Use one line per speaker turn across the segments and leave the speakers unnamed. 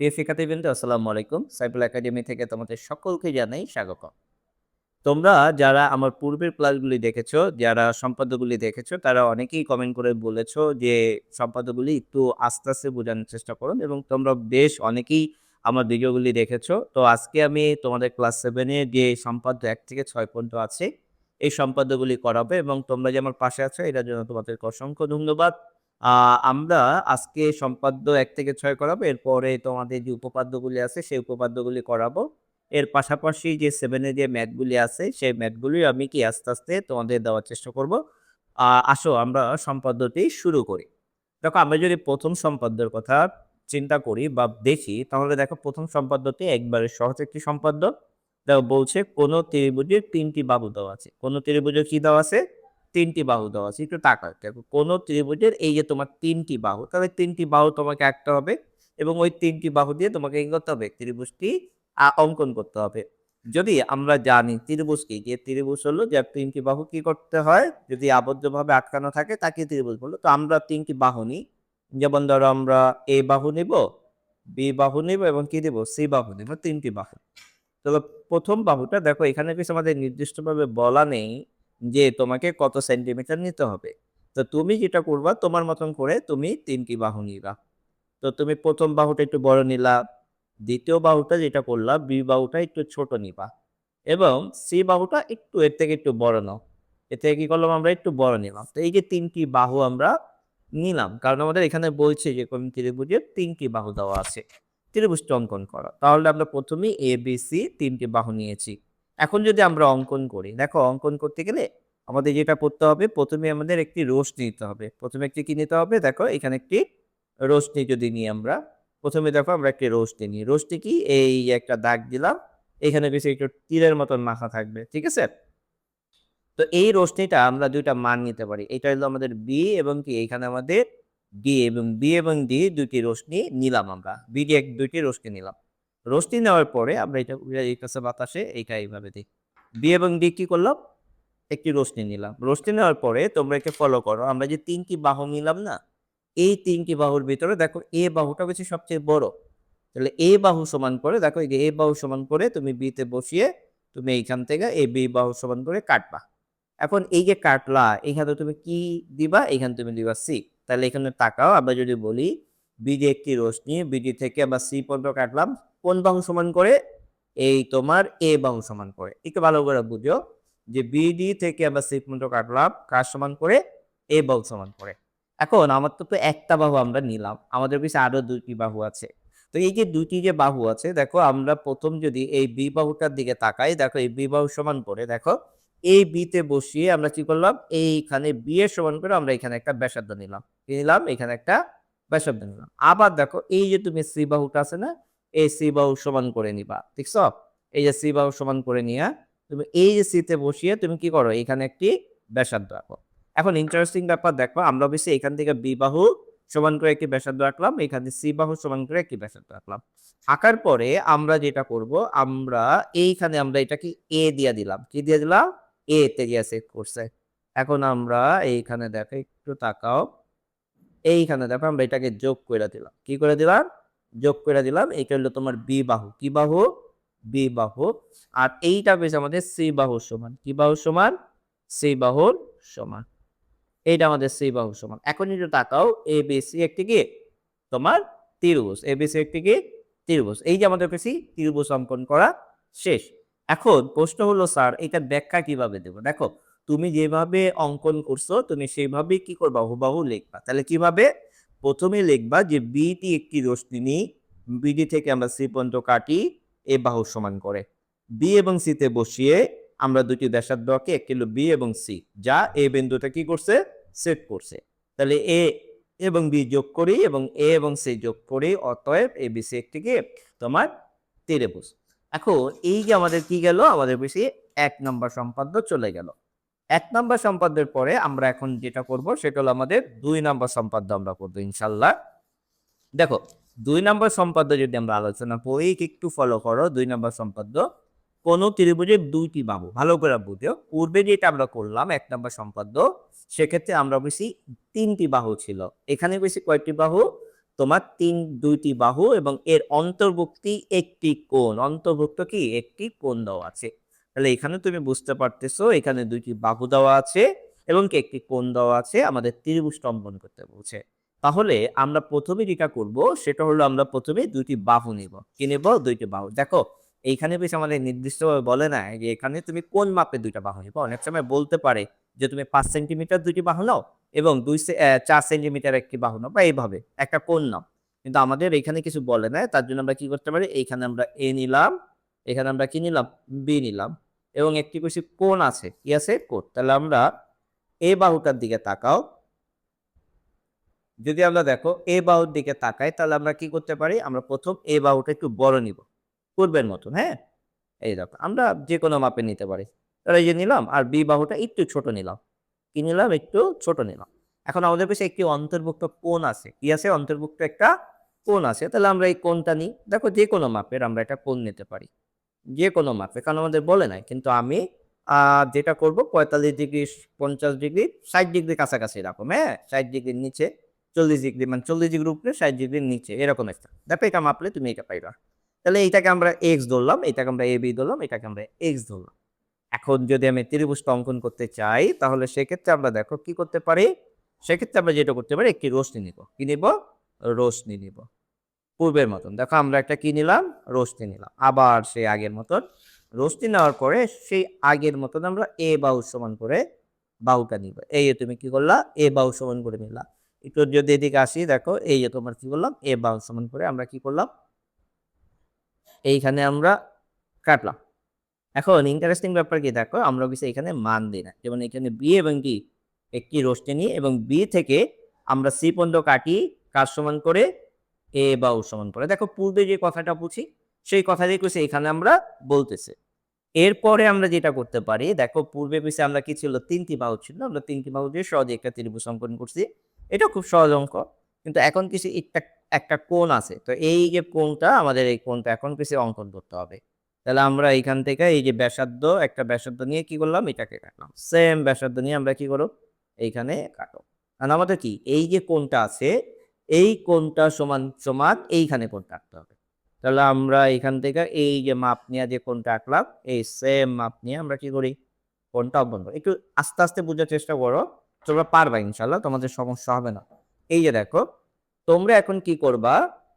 প্রিয় শিক্ষার্থী বৃন্দ, আসসালামু আলাইকুম। সাইফুল একাডেমি থেকে তোমাদের সকলকে জানাই স্বাগত তোমরা যারা আমার পূর্বের ক্লাসগুলি দেখেছ, যারা সম্পাদ্যগুলি দেখেছ, তারা অনেকেই কমেন্ট করে বলেছ যে সম্পাদ্যগুলি একটু আস্তে আস্তে বোঝানোর চেষ্টা করুন এবং তোমরা বেশ অনেকেই আমার ভিডিওগুলি দেখেছ। তো আজকে আমি তোমাদের ক্লাস সেভেনে যে সম্পাদ্য এক থেকে ছয় পর্যন্ত আছে, এই সম্পাদ্যগুলি করাবে এবং তোমরা যে আমার পাশে আছো, এটার জন্য তোমাদেরকে অসংখ্য ধন্যবাদ। আমরা আজকে সম্পাদ্য এক থেকে ছয় করাবো, এরপরে তোমাদের যে উপপাদ্যগুলি আছে সেই উপপাদ্যগুলি করাবো। এর পাশাপাশি যে সেভেনের যে ম্যাথগুলি আছে সেই ম্যাথগুলি আমি কি আস্তে আস্তে তোমাদের দেওয়ার চেষ্টা করব। আসো আমরা সম্পাদ্যটি শুরু করি। দেখো আমরা যদি প্রথম সম্পাদ্যের কথা চিন্তা করি বা দেখি, তাহলে দেখো প্রথম সম্পাদ্যটি একবারে সহজ একটি সম্পাদ্য। দেখো বলছে কোনো ত্রিভুজের তিনটি বাহু দেওয়া আছে। কোনো ত্রিভুজের কি দেওয়া আছে? তিনটি বাহু দেওয়া আছে, একটু টাকা দেখো, কোনো ত্রিভুজের এই যে তোমার তিনটি বাহু, তাহলে তিনটি বাহু তোমাকে আঁকতে হবে এবং ওই তিনটি বাহু দিয়ে তোমাকে কি করতে হবে? ত্রিভুজটি অঙ্কন করতে হবে। যদি আমরা জানি ত্রিভুজ কি, যে ত্রিভুজ হলো যে তিনটি বাহু কি করতে হয়? যদি আবদ্ধভাবে আটকানো থাকে, তাকে ত্রিভুজ বলল। তো আমরা তিনটি বাহু নিই। যেমন ধরো আমরা এ বাহু নিব, বি বাহু নিব এবং কি দিব সি বাহু নিব, তিনটি বাহু। তবে প্রথম বাহুটা দেখো, এখানে কিছু আমাদের নির্দিষ্টভাবে বলা নেই। যে তোমাকে কত সেন্টিমিটার নিতে হবে। তো তুমি যেটা করবা, তোমার মতন করে তুমি তিনটি বাহু নিবা। তো তুমি প্রথম বাহুটা একটু বড় নিলা, দ্বিতীয় বাহুটা যেটা করলা, বি বাহুটা একটু ছোট নিবা এবং সি বাহুটা একটু, এর থেকে একটু বড় নাও। এর থেকে কি করলাম আমরা? একটু বড় নিলাম। তো এই যে তিনটি বাহু আমরা নিলাম, কারণ আমাদের এখানে বলছে যে কোন ত্রিভুজের তিনটি বাহু দেওয়া আছে। ত্রিভুজটা অঙ্কন করা। তাহলে আমরা প্রথমেই এ বি সি তিনটি বাহু নিয়েছি। এখন যদি আমরা অঙ্কন করি, দেখো অঙ্কন করতে গেলে আমাদের যেটা করতে হবে, প্রথমে আমাদের একটি রোশনি নিতে হবে। প্রথমে একটি কি নিতে হবে? দেখো, এখানে একটি রোশনি যদি নিই আমরা। প্রথমে দেখো আমরা একটি রোশনি নিই। রোশনি কি? এই একটা দাগ দিলাম, এখানে বেশি একটু তীরের মতন মাখা থাকবে, ঠিক আছে? তো এই রোশনিটা আমরা দুইটা মান নিতে পারি। এটা হলো আমাদের বি এবং কি? এখানে আমাদের ডি এবং বি এবং ডি দুইটি রোশনি নিলাম আমরা। বি ডি এক দুইটি রোশনি নিলাম। রোশনি নেওয়ার পরে আমরা এটা উড়ে দিতেছে বাতাসে এইটা এইভাবে দিই। বি এবং ডি কি করলাম? একটি রোশনি নিলাম। রোশনি নেওয়ার পরে তোমরা একে ফলো করো। আমরা যে তিনটি বাহু নিলাম না, এই তিনটি বাহুর ভিতরে দেখো এ বাহুটা হচ্ছে সবচেয়ে বড়। তাহলে এ বাহু সমান করে, দেখো এই এ বাহু সমান করে তুমি বিতে বসিয়ে তুমি এইখান থেকে এ বি বাহু সমান করে কাটবা। এখন এই যে কাটলা, এখানে তুমি কি দিবা? এখানে তুমি দিবা সি তাহলে এখানে তাকাও, আমরা যদি বলি বিডি একটি রশ্মি বিডি থেকে আমরা সি পর্যন্ত কাটলাম। কোন বাহু সমান করে? এই তোমার এ বাহু সমান করে। একটু ভালো করে বুঝো যে বিডি থেকে আমরা সি কাটলাম, কার সমান করে? এ বাহু সমান করে। এখন আমার তো একটা বাহু আমরা নিলাম। আমাদের পিছনে আরও দুটি বাহু আছে। তো এই যে দুটি যে বাহু আছে, দেখো আমরা প্রথম যদি এই বি বাহুটার দিকে তাকাই, দেখো এই বি বাহু সমান করে, দেখো এই বিতে বসিয়ে আমরা কি করলাম? এইখানে বি এর সমান করে আমরা এখানে একটা ব্যাসার্ধ নিলাম। নিলাম? এখানে একটা ব্যাসার্ধ নিলাম। আবার দেখো এই যে তুমি সি বাহুটা আছে না এই সি বাহু সমান করে নিবা। ঠিক এই যে সি বাহু সমান করে নিয়ে তুমি এই যে সিতে বসিয়ে তুমি কি করো? এখানে একটি ব্যাসার্ধ রাখো এখন ইন্টারেস্টিং ব্যাপার দেখো, আমরা বেশি এখান থেকে বি বাহু সমান করে একটি ব্যাসার্ধ রাখলাম এখানে সি বাহু সমান করে একটি ব্যাসার্ধ রাখলাম আঁকার পরে আমরা যেটা করব, আমরা এইখানে আমরা এটাকে এ দিয়ে দিলাম। কি দিয়ে দিলাম? এ তে গিয়ে সেট করছে। এখন আমরা এইখানে দেখো, একটু তাকাও। এইখানে দেখো, আমরা এটাকে যোগ করে দিলাম। কি করে দিলাম? যোগ করে দিলাম। এইটা হলো তোমার বি বাহু। কি বাহু? বি বাহু। আর এইটা বেশ আমাদের সি বাহু সমান। কি বাহুর সমান? সি বাহুর সমান। এইটা আমাদের সি বাহু সমান। এখন একটু তাকাও। এ বি সি একটি কি? তোমার ত্রিভুজ। এ বি সি একটি কি? ত্রিভুজ। এই যে আমাদের কাছে ত্রিভুজ অঙ্কন করা শেষ। এখন প্রশ্ন হলো, স্যার এটা ব্যাখ্যা কীভাবে দেব? দেখো, তুমি যেভাবে অঙ্কন করছ, তুমি সেইভাবেই কি করবা? হুবাহু লিখবা। তাহলে কীভাবে? প্রথমে লিখবা যে বিটি একটি রশ্মি নিই বিডি থেকে আমরা সি পর্যন্ত কাটি এ বাহু সমান করে। বি এবং সিতে বসিয়ে আমরা দুটি ব্যাসার্ধকে এক কিলো বি এবং সি যা এ বিন্দুটা কি করছে? সেট করছে। তাহলে এ এবং বি যোগ করি এবং এ এবং সি যোগ করি, অতএব এ বি সি একটি কি তোমার ত্রিভুজ এখন এই যে আমাদের কি গেল? আমাদের বেশি এক নম্বর সম্পাদ্য চলে গেল। এক নম্বর সম্পাদ্যের পরে আমরা এখন যেটা করব, সেটা হলো আমাদের দুই নম্বর সম্পাদ্য আমরা করব ইনশাল্লাহ দেখো, দুই নম্বর সম্পাদ্য যদি আমরা আলোচনা করি একটু ফলো করো, দুই নম্বর সম্পাদ্য। কোন ত্রিভুজের দুইটি বাহু, ভালো করে বুঝো। পূর্বে যেটা আমরা করলাম, এক নম্বর সম্পাদ্য, সেক্ষেত্রে আমরা বেশি তিনটি বাহু ছিল। এখানে বেশি কয়টি বাহু? তোমার তিন, দুইটি বাহু এবং এর অন্তর্ভুক্তি একটি কোণ। অন্তর্ভুক্ত কি? একটি কোণ দেওয়া আছে। তাহলে এখানে তুমি বুঝতে পারতেছো, এখানে দুইটি বাহু দেওয়া আছে এবং একটি কোণ দেওয়া আছে, আমাদের ত্রিভুজ স্তম্ভন করতে বলছে। তাহলে আমরা প্রথমে যেটা করব, সেটা হলো আমরা প্রথমে দুইটি বাহু নিব। কি নেব? দুইটি বাহু। দেখো, এইখানে বেশ আমাদের নির্দিষ্টভাবে বলে না যে এখানে তুমি কোন মাপে দুইটা বাহু নিবো। অনেক সময় বলতে পারে যে তুমি পাঁচ সেন্টিমিটার দুইটি বাহু নাও এবং দুই চার সেন্টিমিটার একটি বাহু নাও বা এইভাবে একটা কোণ নাও। কিন্তু আমাদের এখানে কিছু বলে না, তার জন্য আমরা কি করতে পারি? এইখানে আমরা এ নিলাম, এখানে আমরা কি নিলাম? বি নিলাম। এবং একটি কিছু কোণ আছে, কি আছে? কোণ তাহলে আমরা এ বাহুটার দিকে তাকাও। যদি আমরা দেখো এ বাহুর দিকে তাকাই, তাহলে আমরা কি করতে পারি? আমরা প্রথম এ বাহুটা একটু বড় নিব, পূর্বের মতন হ্যাঁ? এই দেখো, আমরা যে কোনো মাপে নিতে পারি। তাহলে এই যে নিলাম, আর বি বাহুটা একটু ছোট নিলাম। কি নিলাম? একটু ছোট নিলাম। এখন আমাদের কাছে একটি অন্তর্ভুক্ত কোণ আছে। কি আছে? অন্তর্ভুক্ত একটা কোণ আছে। তাহলে আমরা এই কোণটা নিই। দেখো, যে কোনো মাপের আমরা একটা কোণ নিতে পারি। যে কোনো মাপে, কারণ আমাদের বলে নাই। কিন্তু আমি যেটা করব, পঁয়তাল্লিশ ডিগ্রি, পঞ্চাশ ডিগ্রি, ষাট ডিগ্রি কাছাকাছি এরকম হ্যাঁ? ষাট ডিগ্রির নিচে, চল্লিশ ডিগ্রি মানে চল্লিশ ডিগ্রির উপরে ষাট ডিগ্রির নিচে, এরকম একটা। দেখো এটা মাপলে তুমি এটা পাইবা। তাহলে এইটাকে আমরা এক্স ধরলাম, এটাকে আমরা এ বি ধরলাম, এটাকে আমরা এক্স ধরলাম। এখন যদি আমি ত্রিভুজটা অঙ্কন করতে চাই, তাহলে সেক্ষেত্রে আমরা দেখো কি করতে পারি? সেক্ষেত্রে আমরা যেটা করতে পারি, একটি রোশনি নিব। কি নিব? রোশনি নিব। পূর্বের মতন। দেখো আমরা একটা কি নিলাম? রোশনি নিলাম। আবার সেই আগের মতন। রোশনি নেওয়ার পরে সেই আগের মতন আমরা এ বাহু সমান করে বাউটা নিব। এই তুমি কি করলা? এ বাহু সমান করে নিলা। একটু যদি এদিকে আসি, দেখো, এই যে তোমার কি করলাম? এ বাহু সমান করে আমরা কি করলাম? এইখানে আমরা কাটলাম। এখন ইন্টারেস্টিং ব্যাপার কি? দেখো, আমরা কিছু এখানে মান দিই না। যেমন এখানে বি এবং ডি, একটি রোস্টে নিই এবং বি থেকে আমরা সি পর্যন্ত কাটি, কার সমান করে? এ বা ও সমান করে দেখো, পূর্বে যে কথাটা বুঝি, সেই কথাটাই কিছু এখানে আমরা বলতেছে। এরপরে আমরা যেটা করতে পারি, দেখো, পূর্বে পিছিয়ে আমরা কি ছিল? তিনটি বাহু ছিল। আমরা তিনটি বাহু দিয়ে সহজে একটা ত্রিভুজ অঙ্কন করছি। এটা খুব সহজ অঙ্ক। কিন্তু এখন কিছু একটা একটা কোণ আছে। তো এই যে কোণটা, আমাদের এই কোণটা এখন কিছু অঙ্কন করতে হবে। তাহলে আমরা এইখান থেকে এই যে ব্যাসার্ধ, একটা ব্যাসার্ধ নিয়ে কি করলাম? এটাকে কাটলাম। সেম ব্যাসার্ধ নিয়ে আমরা কি করব? এইখানে কাটো কারণ আমাদের কি? এই যে কোণটা আছে এই কোনটা সমান সমান এইখানে কোনটা আঁকতে হবে। তাহলে আমরা এখান থেকে এই যে মাপ নিয়ে যে কোনটা আঁকলাম, এই সেম মাপ নিয়ে আমরা কি করি? কোনটা অঙ্কন করি। একটু আস্তে আস্তে বোঝার চেষ্টা করো, তোমরা পারবা ইনশাল্লাহ তোমাদের সমস্যা হবে না। এই যে দেখো, তোমরা এখন কি করবা?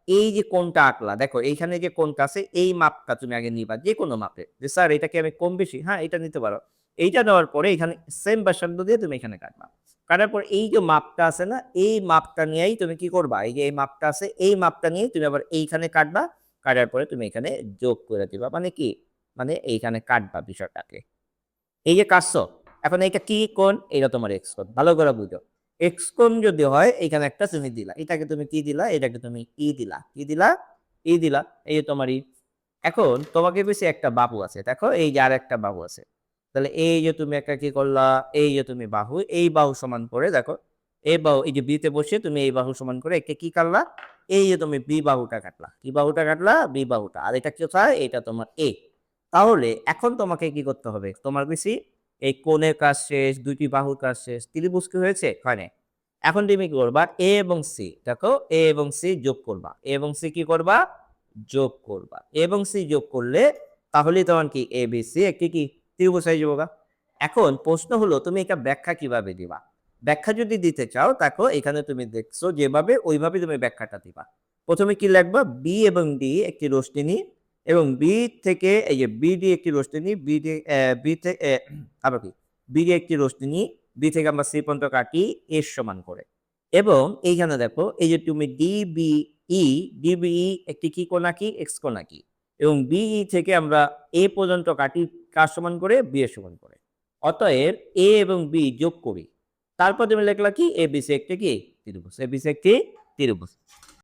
এই যে কোনটা আঁকলা, দেখো এইখানে যে কোনটা আছে, এই মাপটা তুমি আগে নিবা যে কোনো মাপে। যে স্যার এটাকে আমি কম বেশি হ্যাঁ এটা নিতে পারো। এইটা নেওয়ার পরে এখানে সেম ব্যাসার্ধ দিয়ে তুমি এখানে কাটবা। কাটার পর এই যে মাপটা আছে না, এই মাপটা নিয়েই তুমি কি করবা? এই যে এই মাপটা আছে, এই মাপটা নিয়ে তুমি আবার এইখানে কাটবা, কাটার পরে তুমি এখানে যোগ করে দিবা। মানে কি? মানে এইখানে কাটবা বিষয়টাকে। এই যে কাটছো, এখন এইটা কি কোণ? এটা তোমার এক্স কোণ। ভালো করে বুঝো। এক্স কোণ যদি হয় এখানে একটা তুমি দিলা। এটাকে তুমি কি দিলা? এটাকে তুমি ই দিলা। কি দিলা? ই দিলা। এই যে তোমার ই এখন তোমাকে বেশি একটা বাবু আছে। দেখো, এই যে আর একটা বাবু আছে। তাহলে এই যে তুমি একটা কি করলা? এই যে তুমি বাহু, এই বাহু সমান করে দেখো এই বাহু, এই যে বিতে বসে তুমি এই বাহু সমান করে একটা কি কাটলা? এই যে তুমি বি বাহুটা কাটলা। কি বাহুটা কাটলা? বি বাহুটা। আর এটা কোথায়? এটা তোমার এ তাহলে এখন তোমাকে কি করতে হবে? তোমার বেশি এই কোণের কাজ শেষ, দুইটি বাহুর কাজ শেষ, ত্রিভুজ কি হয়েছে? হয় নাই। এখন তুমি কি করবা? এ এবং সি দেখো এ এবং সি যোগ করবা। এ এবং সি কি করবা? যোগ করবা। এ এবং সি যোগ করলে তাহলে তোমার কি? এ বি সি একটি কি? ত্রিভুজ হয়ে যাব গা। এখন প্রশ্ন হলো, তুমি এটা ব্যাখ্যা কীভাবে দিবা? ব্যাখ্যা যদি দিতে চাও, দেখো, এখানে তুমি দেখছ, যেভাবে ওইভাবে তুমি ব্যাখ্যাটা দিবা। প্রথমে কি লিখবা? বি এবং ডি একটি রশ্মি এবং বি থেকে, এই যে বি ডি একটি রশ্মি বি ডি বি থেকে আবার কি? বি ডি একটি রশ্মি নিই বি থেকে আমরা সি পর্যন্ত কাটি এর সমান করে। এবং এইখানে দেখো, এই যে তুমি ডি বি ই ডিবিই একটি কি কোণ আঁকি এক্স কোণ আঁকি এবং বিই থেকে আমরা এ পর্যন্ত কাটি, কার সমান করে? বি এর সমান করে। অতএব এ এবং বি যোগ করি। তারপর তুমি লেখলা কি? এ বিসি একটি কি ত্রিভুজ। এ বিসি একটি ত্রিভুজ।